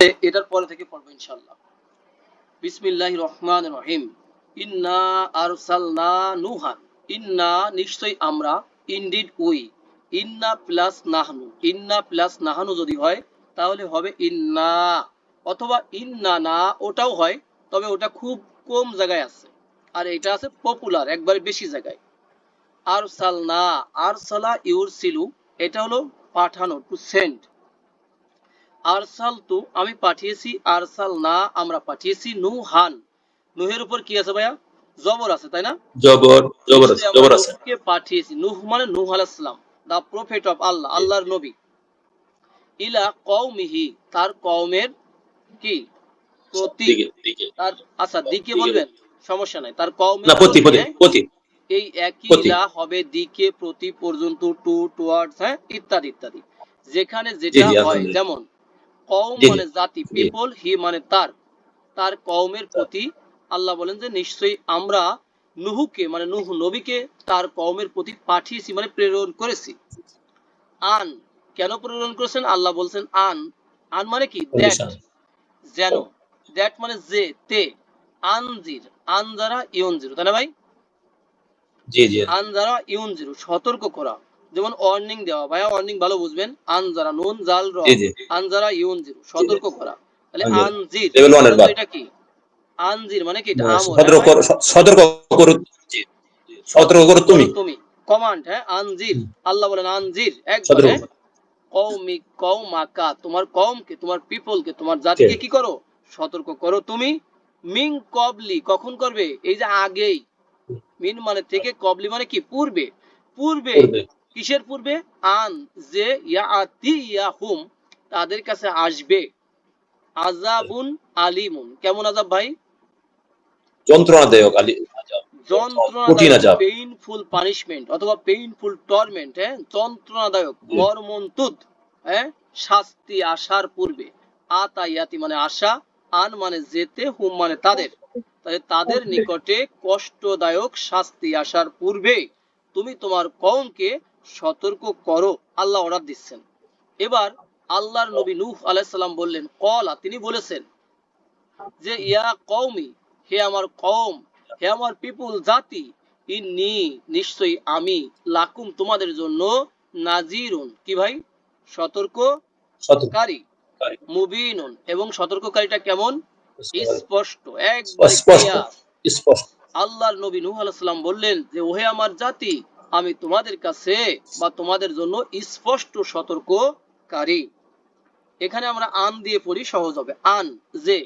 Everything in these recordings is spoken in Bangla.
এটার পরে থেকে পড়ব ইনশাল্লাহ বিসমিল্লাহ রহমান রহিম। ইন্না আরসালনা নুহান। ইন্না, নিশ্চয়ই আমরা ইনডিড উই ইন্না প্লাস নাহনু। ইন্না প্লাস নাহানু যদি হয়, তাহলে হবে ইন্না। অথবা ইন্না না, ওটাও হয়, তবে ওটা খুব কম জায়গায় আছে। আর এটা আছে পপুলার একবারে বেশি জায়গায়। আর সালনা আর সালা ইউর সিলু এটা হলো পাঠানো টু সেন্ড আরসাল তু আমি পাঠিয়েছি আরসাল না আমরা পাঠিয়েছি নুহান। নুহের উপর কি আছে ভাইয়া? জবর আছে তাই না? জবর জবর আছে জবর আছে। নূহকে পাঠিয়েছি। নুহ মানে নুহ আলাইসালাম দা প্রফেট অফ আল্লাহ আল্লাহর নবী। ইলা কওমিহি তার কওমের কি? প্রতি। তার আচ্ছা দিকে বলবেন? সমস্যা নাই। তার কওমের না প্রতি প্রতি এই একই ইলা হবে দিকে প্রতি পর্যন্ত টু টুয়ার্ডস হ্যাঁ ইত্যাদি ইত্যাদি। যেখানে যেটা হয় যেমন কওম। মানে জাতি পিপল হি মানে তার। তার কওমের প্রতি আল্লাহ বলেন যে নিশ্চয়ই আমরা নুহুকে মানে নুহ নবীকে তার কওমের প্রতি পাঠিয়েছি মানে প্রেরণ করেছি। আন কেন প্রেরণ করেছেন? আল্লাহ বলছেন আন। আন মানে কি? দ্যাট. যেন। দ্যাট মানে যে তে। আনজির। আন যারা ইয়ন জিরো তাই না ভাই? জি জি। আনজারা সতর্ক করা। যেমন ওয়ার্নিং দেওয়া ভাইয়া ওয়ার্নিং ভালো বুঝবেন। আনজারা নুন জাল র। আনজারা ইউন জিরো সতর্ক করা। তাহলে আনজির। এটা কি? আনজির মানে কি? এটা আমর সতর্ক করো সতর্ক করো সতর্ক করো তুমি। তুমি। কমান্ড হ্যাঁ আনজির। আল্লাহ বলেন আনজির। একবার হ্যাঁ কৌমি কৌমাকা তোমার কওমকে তোমার পিপলকে তোমার জাতিকে। কি? করো? সতর্ক করো তুমি। মিং কবলি কখন করবে? এই যে আগেই। মিন মানে থেকে কবলি মানে কি? পূর্বে পূর্বে। কিসের পূর্বে? আন যে ইয়াতি ইয়াহুম তাদের কাছে আসবে। আজাবুন আলিমুন। কেমন আজাব ভাই? যন্ত্রণাদায়ক আলী যন্ত্রণাদায়ক পেইনফুল পানিশমেন্ট অথবা পেইনফুল টর্মেন্ট হ্যাঁ? যন্ত্রণাদায়ক। মর্মন্তুদ হ্যাঁ? শাস্তি আসার পূর্বে। আতাইয়াতি মানে আশা আন মানে যেতে হুম মানে তাদের। তাহলে তাদের নিকটে কষ্টদায়ক শাস্তি আসার পূর্বে তুমি তোমার কওমকে সতর্ক করো আল্লাহ অর্ডার দিচ্ছেন। এবার আল্লাহর নবী নূহ আলাইসাল্লাম বললেন কলা তিনি বলেছেন যে ইয়া কওমি হে আমার কওম হে আমার পিপুল জাতি ইন্নি নিশ্চয়ই আমি লাকুম তোমাদের জন্য নাজিরুন। কি ভাই? সতর্ক সতর্ককারী। সতর্ক মুবিনুন। এবং সতর্ককারীটা কেমন? স্পষ্ট। স্পষ্ট স্পষ্ট। আল্লাহর নবী নূহ আলাইহিস সালাম বললেন যে ওহে আমার জাতি আমি তোমাদের কাছে বা তোমাদের জন্য স্পষ্ট সতর্ককারী। এখানে আমরা আন দিয়ে পড়ি সহজ হবে। আন যে।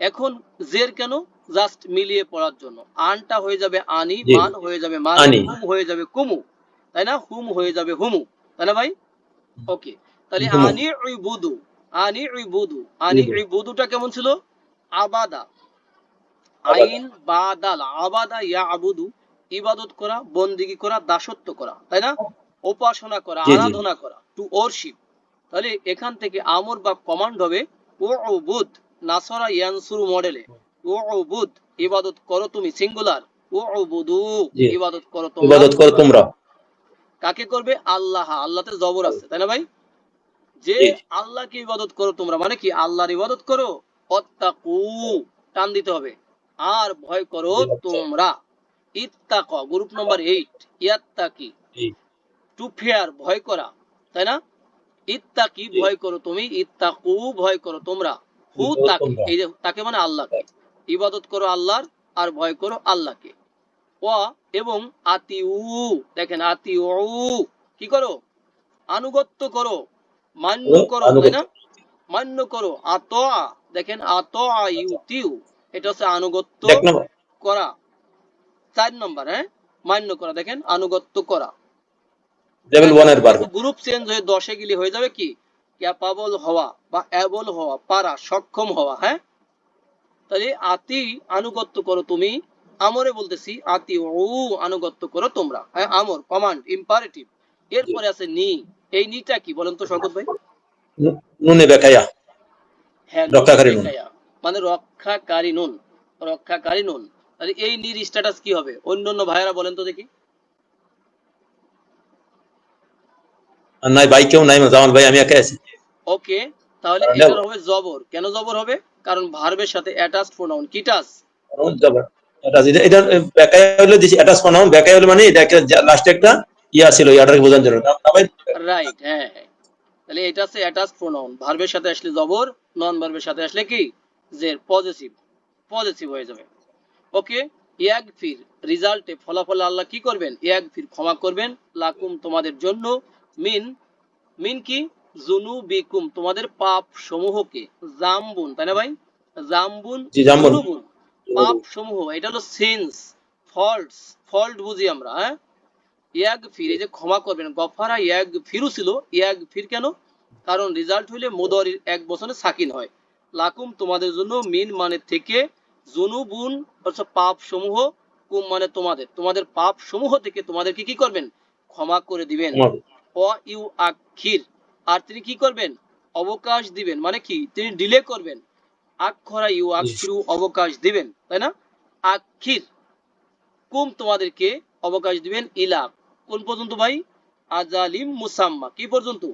এখন জের কেন? জাস্ট মিলিয়ে পড়ার জন্য। আনটা হয়ে যাবে আনি মান হয়ে যাবে মান হুম হয়ে যাবে কুমু। তাই না? হুম হয়ে যাবে হুমু। তাই না ভাই? ওকে। তাহলে। আনি বুধু আনি বুধু আনি। বুধুটা কেমন ছিল? আবাদা। আবাদা। আইন বাদাল। আবাদা ইয়া আবুদু ইবাদত করা বন্দিগি করা দাসত্ব করা তাই না? উপাসনা করা। আরাধনা করা টু ওরশিপ তাহলে এখান থেকে আমর বা কমান্ড হবে ও বুধ নাসরা ইয়ানসুরু মডেলে ও বুধ ইবাদত করো তুমি সিঙ্গুলার ও বুধু ইবাদত করো তোমরা। ইবাদত করো তোমরা। কাকে করবে? আল্লাহ। আল্লাহতে জবর আছে তাই না ভাই? যে। আল্লাহকে ইবাদত করো তোমরা মানে কি? আল্লাহর ইবাদত করো? অত্তাকু টান দিতে হবে। আর ভয় করো। তোমরা। ইত্তাক গ্রুপ নাম্বার এইট ইয়াত্তাকি। টু ফেয়ার ভয় করা তাই না? ইত্তাকি। ভয় করো তুমি ইত্তাকু ভয় করো তোমরা। হু তাকে এই যে তাকে মানে আল্লাহকে। ইবাদত করো আল্লাহর আর ভয় করো আল্লাহকে। ও এবং আতিউ দেখেন আতিউ কি করো? আনুগত্য করো। মান্য করো তাই না? মান্য করো। আতোয়া দেখেন আতোয়া ইউতিউ। এটা হচ্ছে আনুগত্য করা। চার নম্বর হ্যাঁ? মান্য করা দেখেন আনুগত্য করা। গ্রুপ চেঞ্জ হয়ে দশে গেলে হয়ে যাবে কি? ক্যাপাবল হওয়া বা অ্যাবল হওয়া পারা সক্ষম হওয়া হ্যাঁ? তাহলে আতি আনুগত্য করো তুমি আমরে বলতেছি আতি ও আনুগত্য করো তোমরা হ্যাঁ? আমর কমান্ড ইম্পারেটিভ এরপরে আছে নি। এই নিটা কি বলেন তো শকত ভাই? নুনে বেকায়া হ্যাঁ রক্ষাকারী নুন। মানে রক্ষাকারী নুন রক্ষাকারী নুন। তাহলে এই নির স্ট্যাটাস কি হবে? অন্য অন্য ভাইয়েরা বলেন তো দেখি। নাই ভাই কেউ নাই জামাল ভাই আমি একা আছি। ওকে তাহলে নেব। হবে জবর। কেন জবর হবে? কারণ ভার্বের সাথে অ্যাটাচড প্রোনাউন কি টাচ কারণ যাবার। এটা এটা এটা হলে দিছি অ্যাটাচ প্রনাউন হলে মানে এটা লাস্টে একটা ইয়া ছিল ইয়াটাকে বোঝানোর জন্য। রাইট হ্যাঁ। তাহলে এটা হচ্ছে অ্যাটাচ প্রোনাউন ভার্বের সাথে আসলে জবর নন ভার্বের সাথে আসলে কি? যে পজিটিভ পজিটিভ হয়ে যাবে। ওকে ইয়াগ ফির রেজাল্টে ফলাফলে আল্লাহ কি করবেন? ইয়াগ ফির ক্ষমা করবেন। লাকুম তোমাদের জন্য। মিন মিন কি? জুনু বিকুম তোমাদের পাপ সমূহকে জাম্বুন তাই না ভাই? জাম্বুন জি, জাম্বুন। জুনুবুন, পাপ সমূহ এটা হলো সিনস ফল্টস ফল্ট বুঝি আমরা হ্যাঁ? ইয়াগ ফির এই যে ক্ষমা করবেন। গফারা ইয়াগ ফিরু ছিল। ইয়াগ ফির কেন? কারণ রেজাল্ট হইলে মোদরির এক বছরে সাকিন হয়। লাকুম তোমাদের জন্য মিন মানে থেকে জুনুবুন অর্থাৎ পাপ সমূহ কুম মানে তোমাদের। তোমাদের পাপ সমূহ থেকে তোমাদেরকে কি করবেন? ক্ষমা করে দিবেন। অ ইউ আখির আর তিনি কি করবেন? অবকাশ দিবেন। মানে কি? তিনি ডিলে করবেন। আক্ষরা ইউ আখিরু অবকাশ দিবেন। তাই না? আখির কুম তোমাদেরকে অবকাশ দিবেন। ইলা। কোন পর্যন্ত ভাই? আজালিম মুসাম্মা। কি পর্যন্ত?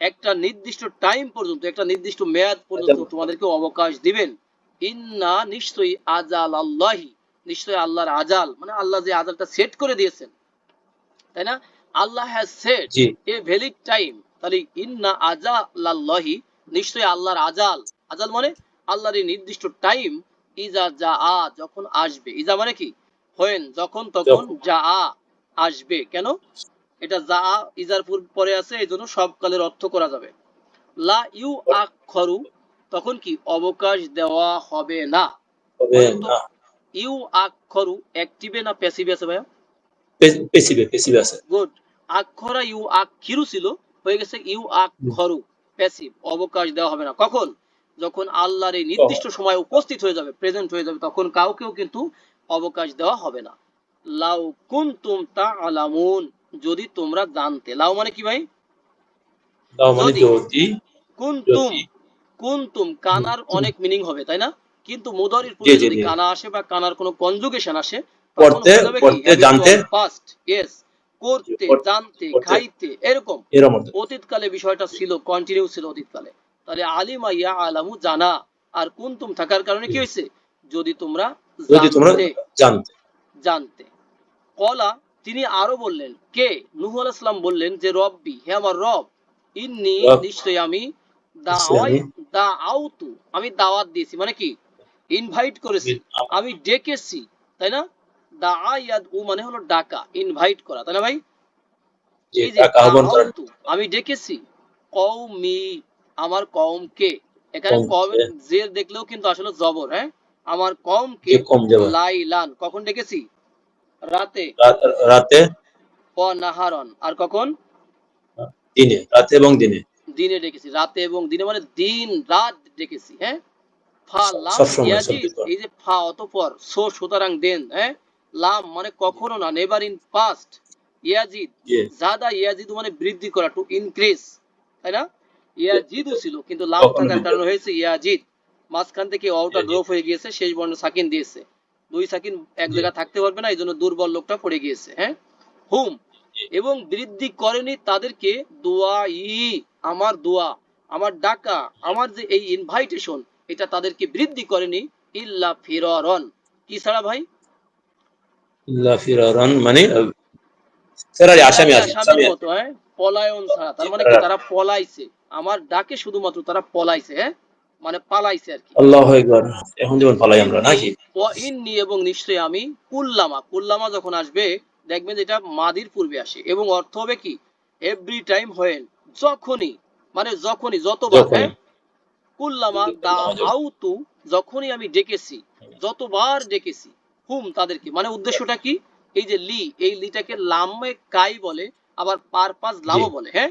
একটা নির্দিষ্ট টাইম পর্যন্ত একটা নির্দিষ্ট মেয়াদ পর্যন্ত তোমাদেরকে অবকাশ দিবেন। ইন্না নিশ্চয়ই আজাল আল্লাহি নিশ্চয়ই আল্লাহর আজাল। মানে আল্লাহ যে আজালটা সেট করে দিয়েছেন। তাই না? Allah has set a valid time তাহলে ইন্না আজালাল্লাহি নিশ্চয়ই আল্লাহর আজাল। আজাল মানে আল্লাহর এই নির্দিষ্ট টাইম ইজা যা আ যখন আসবে। ইজা মানে কি? হোয়েন যখন তখন যা আ আসবে। কেন? এটা যা আ ইজার পূর্ব পরে আছে এই জন্য সব কালের অর্থ করা যাবে। লা ইউ আখরু তখন কি অবকাশ দেওয়া হবে না? ইউ আখরু অ্যাক্টিভে না প্যাসিভে আছে ভাইয়া? পে- পেছিবে পেছিবে আছে। গুড আক্ষরা ইউ আখিরু ছিল হয়ে গেছে ইউ আক্ষরু প্যাসিভ অবকাশ দেওয়া হবে না। কখন? যখন আল্লাহর এই নির্দিষ্ট সময় উপস্থিত হয়ে যাবে প্রেজেন্ট হয়ে যাবে তখন কাউকেও কিন্তু অবকাশ দেওয়া হবে না। লাউ কুনতুম তা আলামুন যদি তোমরা জানতে লাউ মানে কি ভাই? মানে যদি- যদি কুনতুম কানার অনেক মিনিং হবে তাই না? কিন্তু মুদারির পূর্বে যদি কানা আসে বা কানার কোনো কনজুগেশন আসে পড়তে- পড়তে, জানতে। ফার্স্ট ইয়েস করতে জানতে খাইতে এরকম। অতীতকালে বিষয়টা ছিল কন্টিনিউ ছিল অতীতকালে। তাহলে আলিমা ইয়া আলামু জানা। আর কুনতুম থাকার কারণে কি হয়েছে? যদি তোমরা যদি তোমরা জানতে। জানতে। কলা তিনি আরও বললেন কে? নুহ আলাইহিস বললেন যে রব্বি হে আমার রব ইন্নি নিশ্চয়ই আমি- দা আউতু আমি দাওয়াত দিয়েছি মানে কি? ইনভাইট করেছি। আমি ডেকেছি তাই না? দা আয়াদ উ মানে হলো ডাকা ইনভাইট করা তাই না ভাই? এই যে আমি ডেকেছি। কওমি আমার কওমকে। এখানে কওমকে। কম জের দেখলেও কিন্তু আসলে জবর হ্যাঁ? আমার কওমকে কে কম যাবে লাইলান কখন ডেকেছি? রাতে। রাতে ও নাহারন আর কখন? দিনে রাতে এবং দিনে। দিনে ডেকেছি রাতে এবং দিনে মানে দিন রাত ডেকেছি হ্যাঁ? ফা লাম এই যে ফা অতঃপর সো সুতরাং দেন হ্যাঁ? লাম মানে কখনো না নেভার ইন পাস্ট ইয়াজিদ জাদা ইয়াজিদু মানে বৃদ্ধি করা টু ইনক্রিজ তাই না? ইয়াজিদু ছিল কিন্তু লাম থাকার কারণে হয়েছে ইয়াজিদ। মাঝখান থেকে অটা ড্রপ হয়ে গিয়েছে শেষ বর্ণ সাকিন দিয়েছে। দুই সাকিন এক জি। জায়গায় থাকতে পারবে না এই জন্য দুর্বল লোকটা পড়ে গিয়েছে হ্যাঁ? হুম। এবং বৃদ্ধি করেনি তাদেরকে দোয়া ই আমার দোয়া আমার ডাকা আমার যে এই ইনভাইটেশন এটা তাদেরকে বৃদ্ধি করেনি। ইল্লা ফিররন। কি ছাড়া ভাই? ইল্লা ফিরারান মানে ফেরারি আসামি আসামি মতো হ্যাঁ? পলায়ন ছাড়া। তার মানে কি? তারা পলাইছে। আমার ডাকে শুধুমাত্র তারা পলাইছে হ্যাঁ? মানে পালাইছে আর কি। আল্লাহ একবার এখন যেমন পালাই আমরা নাকি? ইন্নি এবং নিশ্চয়ই আমি কুল্লামা। কুল্লামা যখন আসবে দেখবেন এটা মাদির পূর্বে আসে। এবং অর্থ হবে কি? এভরি টাইম হোয়েন যখনই মানে যখনই যতবার হ্যাঁ? কুল্লামা দা আউতু যখনই আমি ডেকেছি যতবার ডেকেছি হুম তাদেরকে। মানে উদ্দেশ্যটা কি? এই যে লি এই লিটাকে লামে কাই বলে আবার পারপাস লামও বলে হ্যাঁ?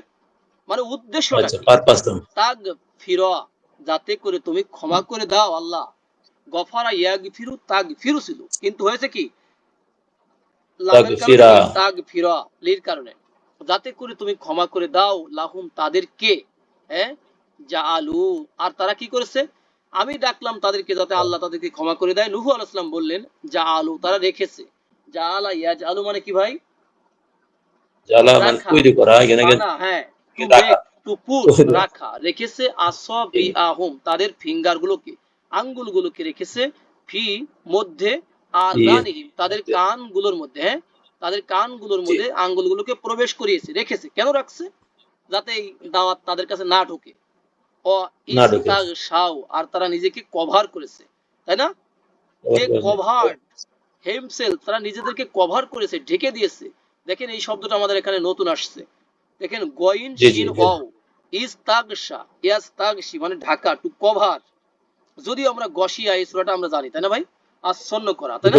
মানে উদ্দেশ্যটা আচ্ছা তাগ ফিরা যাতে করে তুমি ক্ষমা করে দাও আল্লাহ। গফারা ইয়াগ ফিরু তাগ ফিরু ছিল কিন্তু হয়েছে কি? লামের কারণে তাগ ফিরা লির কারণে। যাতে করে তুমি ক্ষমা করে দাও লাহুম তাদেরকে হ্যাঁ? যা আলু আর তারা কি করেছে? আমি ডাকলাম তাদেরকে যাতে আল্লাহ তাদেরকে ক্ষমা করে দেয়। নুহু আলাইহিস বললেন যা আলু তারা রেখেছে। যা আলা ইয়াজ আলু মানে কি ভাই? মানে হ্যাঁ রাখা। রেখেছে আহম তাদের ফিঙ্গার গুলোকে আঙ্গুল গুলোকে রেখেছে ফি মধ্যে আর তাদের কানগুলোর মধ্যে হ্যাঁ? তাদের কানগুলোর মধ্যে আঙ্গুলগুলোকে প্রবেশ করিয়েছে রেখেছে। কেন রাখছে? যাতে এই দাওয়াত তাদের কাছে না ঢোকে। আর তারা নিজেকে কভার করেছে। তাই না? যে কভার হেমসেল তারা নিজেদেরকে কভার করেছে ঢেকে দিয়েছে। দেখেন এই শব্দটা আমাদের এখানে নতুন আসছে। দেখেন গইন শিন। ওয়াও ইস্তাগশা ইয়াস্তাগশি মানে ঢাকা টু কভার যদি আমরা গশিয়া এই সূরাটা আমরা জানি তাই না ভাই? আচ্ছন্ন করা তাই না।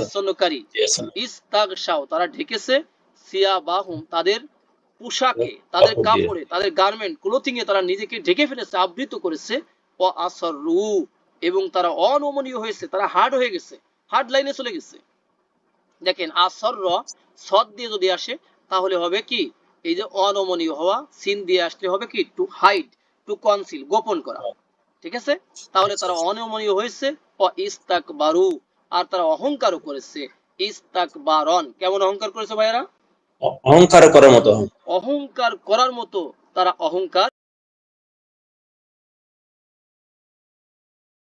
আচ্ছন্নকারী ইস্তাগশাও তারা ঢেকেছে সিয়াবাহুম তাদের পোশাকে তাদের কাপড়ে তাদের গার্মেন্ট ক্লোথিং এ তারা নিজেকে ঢেকে ফেলেছে আবৃত করেছে ও আসরু এবং তারা অনমনীয় হয়েছে তারা হার্ড হয়ে গেছে হার্ড লাইনে চলে গেছে। দেখেন আসর সদ দিয়ে যদি আসে তাহলে হবে কি? এই যে অনমনীয় হওয়া সিন দিয়ে আসলে হবে কি? টু হাইড টু কনসিল গোপন করা। ঠিক আছে? তাহলে তারা অনমনীয় হয়েছে। ও ইস্তাক বারু আর তারা অহংকারও করেছে। ইস্তাক বারন কেমন অহংকার করেছে ভাইয়েরা? অহংকার করার মতো। অহংকার করার মতো তারা অহংকার